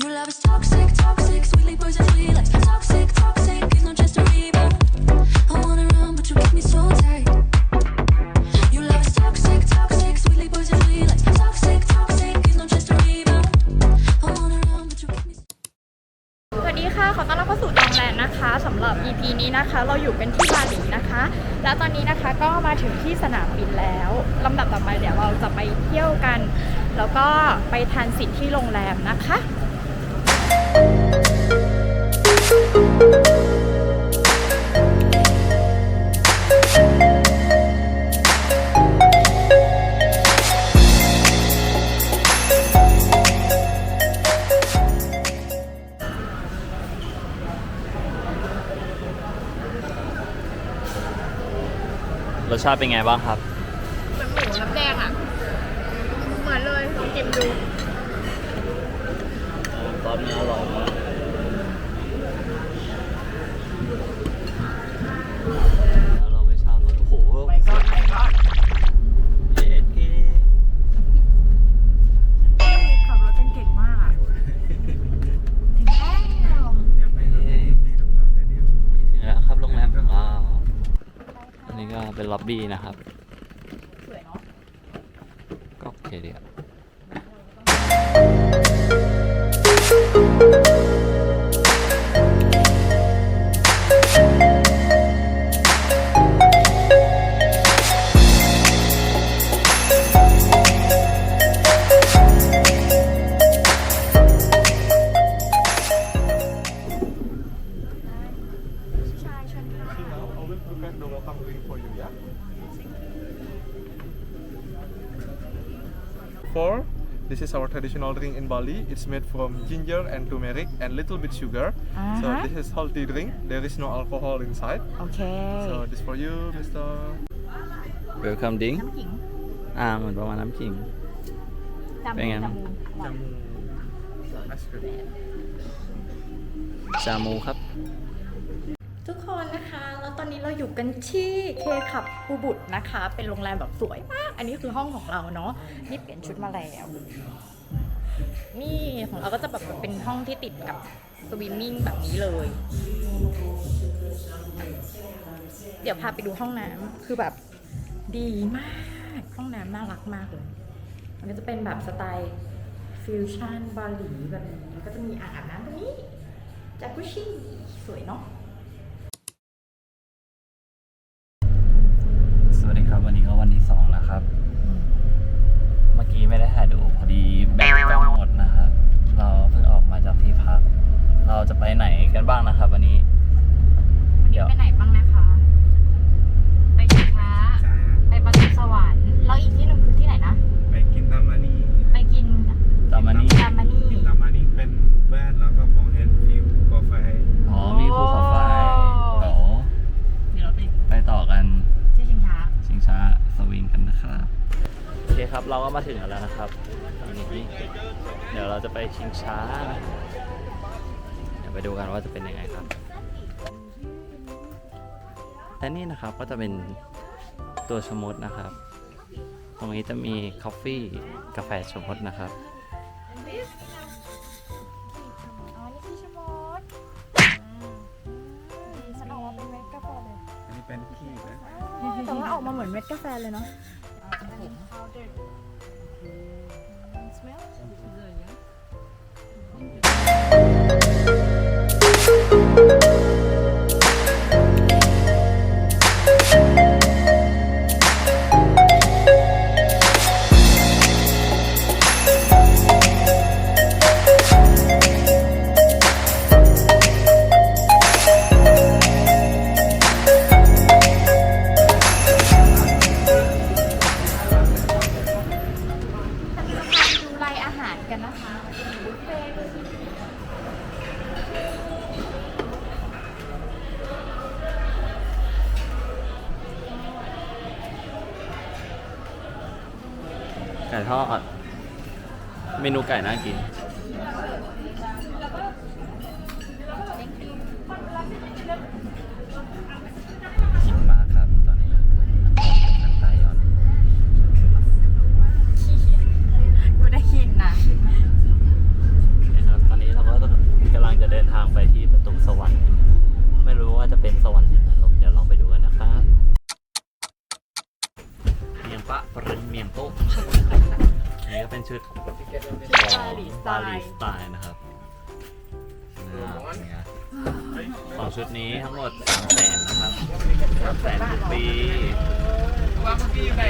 Your love is toxic, toxic, sweetly poison, sweet like toxic, toxic. It's not just a rebound. I wanna run, but you keep me so tight. Your love is toxic, toxic, sweetly poison, sweet like toxic, toxic. It's not just a rebound. I wanna run, but you keep me so สวัสดีค่ะ ขอต้อนรับเข้าสู่ดองแลนด์นะคะสำหรับ EP นี้นะคะ เราอยู่กันที่บาหลีนะคะ แล้วตอนนี้นะคะก็มาถึงที่สนามบินแล้วลำดับต่อไปเดี๋ยวเราจะไปเที่ยวกัน แล้วก็ไปทานสิทธิ์ที่โรงแรมนะคะ รสชาติเป็นไงบ้างครับ เหมือนหมูน้ำแดงอะ เหมือนเลยลองกินดูตอนนี้อร่อยมาก นนี้ก็เป็นล็อบบี้นะครับสวยเนาะก็โอเคดีครับ prepare the welcome drink for you, yeah? Four. This is our traditional drink in Bali. It's made from ginger and turmeric and little bit sugar. So Uh-huh. this is healthy drink. There is no alcohol inside. โอเค So this for you, Mr. Welcome drink น้ำขิง อ่าเหมือนประมาณน้ำขิง จำ เป็นไง จำมูอร่อย Ice cream. จามูครับ ทุกคนนะคะ แล้วตอนนี้เราอยู่กันที่เคขับภูบุตรนะคะ เป็นโรงแรมแบบสวยมาก อันนี้คือห้องของเราเนาะ นี่เปลี่ยนชุดมาแล้ว นี่ของเราก็จะแบบเป็นห้องที่ติดกับสวิมมิ่งแบบนี้เลย เดี๋ยวพาไปดูห้องน้ำคือแบบดีมาก ห้องน้ำน่ารักมากเลย มันก็จะเป็นแบบสไตล์ฟิวชั่นบาหลีแบบนี้แล้วก็จะมีอ่างอาบน้ำตรงนี้จากกุชิสวยเนาะ มาถึงกันแล้วนะครับตอนนี้เดี๋ยวเราจะไปชิงช้านะเดี๋ยวไปดูกันว่าจะเป็นยังไงครับและนี่นะครับก็จะเป็นตัวชะมดนะครับ ตรงนี้จะมีคอฟฟี่กาแฟชะมดนะครับอ๋อนี่คือชะมดฉันออกมาเป็นเม็ดกาแฟเลยอันนี้เป็นขี้นะแต่ว่าออกมาเหมือนเม็ดกาแฟเลยเนาะ กันนะคะบุฟเฟ่ไก่ทอด เมนูไก่น่ากิน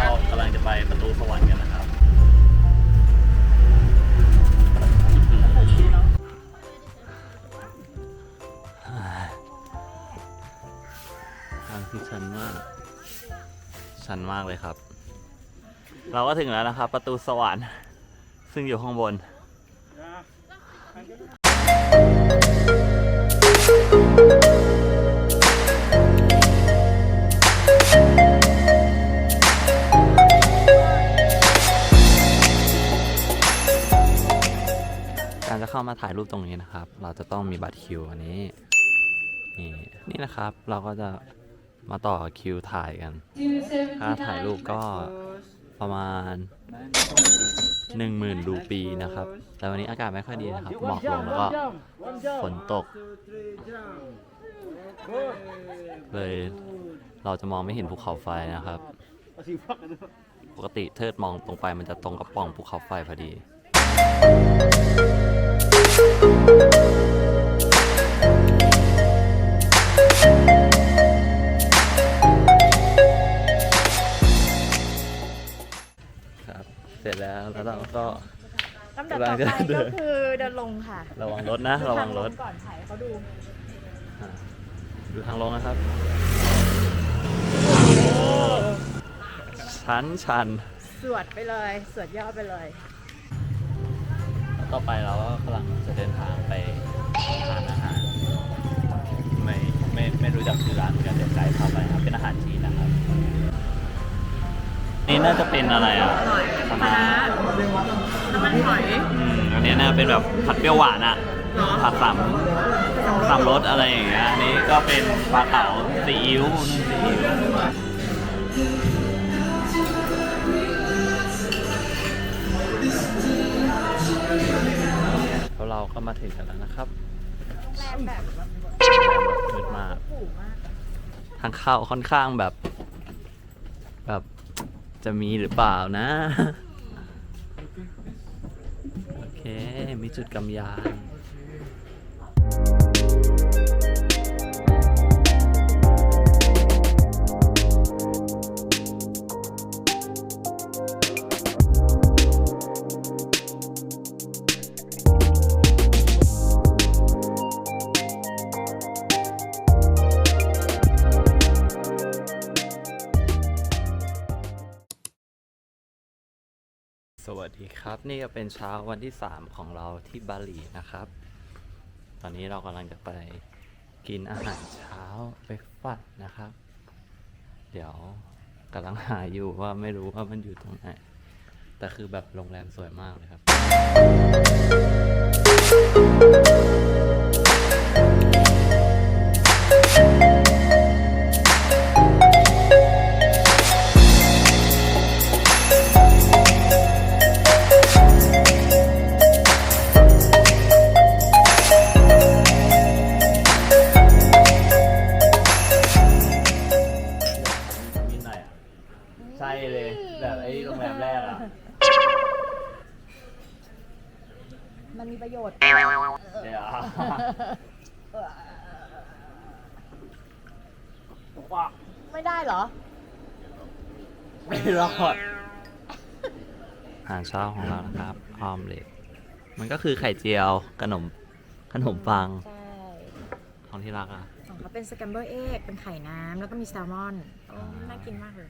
เรากำลังจะไปประตูสวรรค์กันนะครับ ทางที่ชันมาก ชันมากเลยครับ เราก็ถึงแล้วนะครับ ประตูสวรรค์ ซึ่งอยู่ข้างบน มาถ่ายรูปตรงนี้นะครับ เราจะต้องมีบัตรคิวอันนี้นี่นี่นะครับเราก็จะมาต่อคิวถ่ายกัน ค่าถ่ายรูปก็ประมาณ 10,000รูปีนะครับ แต่วันนี้อากาศไม่ค่อยดีนะครับ หมอกลงแล้วก็ฝนตก เลยเราจะมองไม่เห็นภูเขาไฟนะครับ ปกติเทิดมองตรงไปมันจะตรงกับป่องภูเขาไฟพอดี ครับ เสร็จแล้วแล้วเราก็ ลำดับต่อไปกำลังจะเดิก็นคือเดินลงค่ะระวังรถนะ ระวังรถทาลก่อนถ่ายเขาดูอ่าดูทางลงนะครับ ชันชัน สวดไปเลย สวดย่อไปเลยแล้ว ต่อไปเราก็กำลังจะเดินทางไปทานอาหารไม่ไม่ไม่รู้จักชื่อร้านเหมือนกันเดี๋ยวไกด์พาไปครับเป็นอาหารจีนนะครับ นี่น่าจะเป็นอะไรอะหอยคปลาณะร้าน้ำมันหอยอืมอันนี้น่าเป็นแบบผัดเปรี้ยวหวานอะเหรอผัดสามสามรสอะไรอย่างเงี้ยอันนี้ก็เป็นปลาเก๋าซีอิ๊วนึ่งซีอิ๊ว เราก็มาถึงกันแล้วนะครับแรงแบบมืดมาก ผูมากทางเข้าค่อนข้างแบบ แบบจะมีหรือเปล่านะ โอเค มีจุดกำยาน สวัสดีครับ นี่ก็เป็นเช้าวันที่ 3 ของเราที่บาหลีนะครับ ตอนนี้เรากำลังจะไปกินอาหารเช้าเบรกฟาสนะครับ เดี๋ยวกำลังหาอยู่ว่าไม่รู้ว่ามันอยู่ตรงไหน แต่คือแบบโรงแรมสวยมากเลยครับ มันมีประโยชน์ เดี๋ยวไม่ได้เหรอ ไม่รอดอาหารเช้าของเรานะครับออมเล็ตมันก็คือไข่เจียวขนมขนมปังใช่ ของที่รักอะของเขาเป็นสแกมเบอร์เอ็กเป็นไข่น้ำแล้วก็มีแซลมอนโอ้อ่าน่ากินมากเลย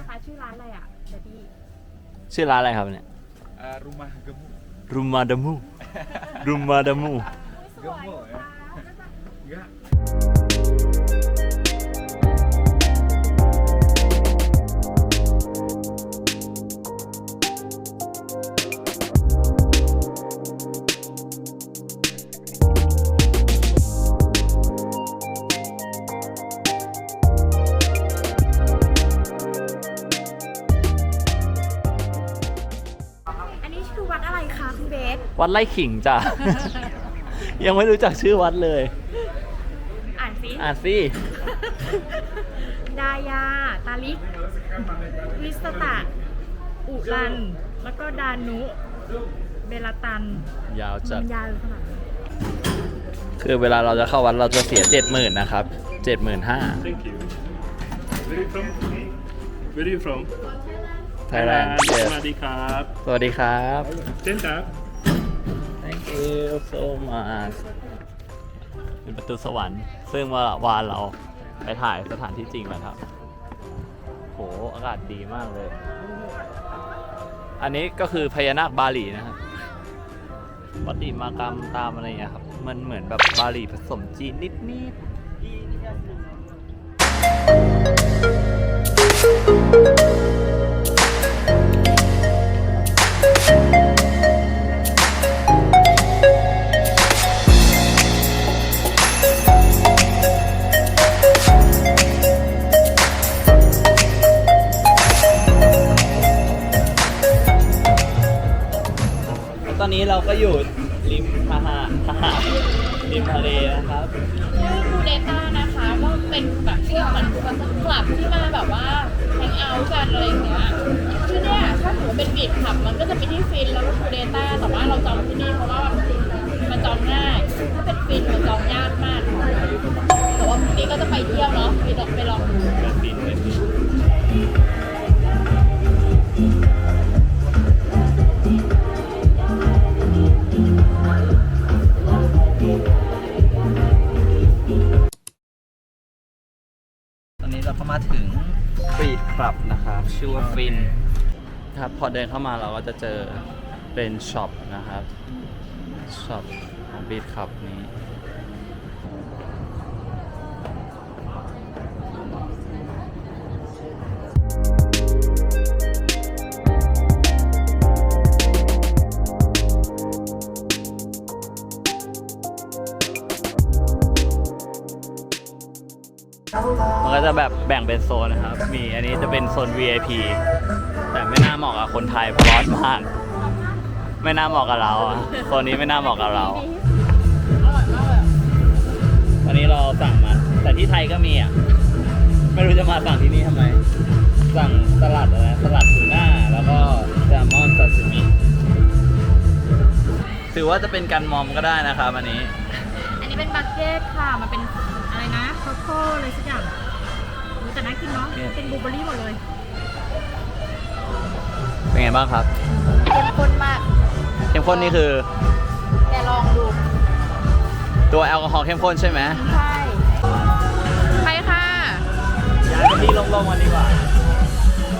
นะคะ ชื่อร้านอะไรอะเดี๋ยวพี่ชื่อร้านอะไรครับเนี่ย Uh, rumah gemuk. รุมาดามูรุมาดามู Gemuk ya. Ya. วัดไร่ขิงจ้ะ ยังไม่รู้จักชื่อวัดเลย อ่านสิอ่านสิดายา ตาลิกลิสตะอุรัน แล้วก็ดานุ เบลาตันยาวจัด มันยาวขนาดนั้นคือเวลาเราจะเข้าวัดเราจะเสียเจ็ดหมื่นนะครับเจ็ดหมื่นห้า Thank you Where are you from Where are you from ไทยแลนด์สวัสดีครับสวัสดีครับ เช่นครับ Thank you so much เป็นประตูสวรรค์ ซึ่งเมื่อวานเราไปถ่ายสถานที่จริงแล้วครับ โห อากาศดีมากเลย อันนี้ก็คือพญานาคบาหลีนะครับปฏิมากรรมตามอะไรอย่างเงี้ยครับ มันเหมือนแบบบาหลีผสมจีนนิดนิ นนี้เราก็อยู่ริมทหารทหารริมทะเลนะครับ ชื่อคูเดต้านะคะก็เป็นแบบที่เหมือนคลับที่มาแบบว่าแฮงเอาท์กันอะไรอย่างเงี้ยชื่อเนี่ยถ้าถือว่าเป็นบีดขับมันก็จะมีที่ฟินแล้วก็คูเดต้าแต่ว่าเราจองที่นี่เพราะว่ามันจองง่าย ถ้าเป็นฟินมันจองยากมากแต่ว่าพรุ่งนี้ก็จะไปเที่ยวเนาะไปลองไปลองดู เป็นบินเป็นบิน ชื่อว่าฟินครับพอเดินเข้ามาเราก็จะเจอเป็นช็อปนะครับช็อปของบีทครับนี้ แบบแบ่งเป็นโซนนะครับ มีอันนี้จะเป็นโซน VIP แต่ไม่น่าเหมาะกับคนไทยเพราะร้อนมาก ไม่น่าเหมาะกับเราอะโซนนี้ไม่น่าเหมาะกับเราวันนี้เราสั่งมา แต่ที่ไทยก็มีอะ ไม่รู้จะมาสั่งที่นี่ทำไม สั่งสลัดอะไรสลัดทูน่าแล้วก็แซลมอนซาซิมิ ถือว่าจะเป็นการมอมก็ได้นะครับอันนี้ อันนี้เป็นบักเก็ตค่ะ มันเป็นอะไรนะโคโค่อะไรสักอย่าง แต่น่ากินเนาะ เนี่ย เป็นบลูเบอร์รี่หมดเลยเป็นไงบ้างครับเข้มข้นมากเข้มข้นนี่คือแกลองดูตัวแอลกอฮอล์เข้มข้นใช่ไหมใช่ไปค่ะ ย้ายไปที่โล่งๆกันดีกว่า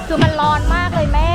คือมันร้อนมากเลยแม่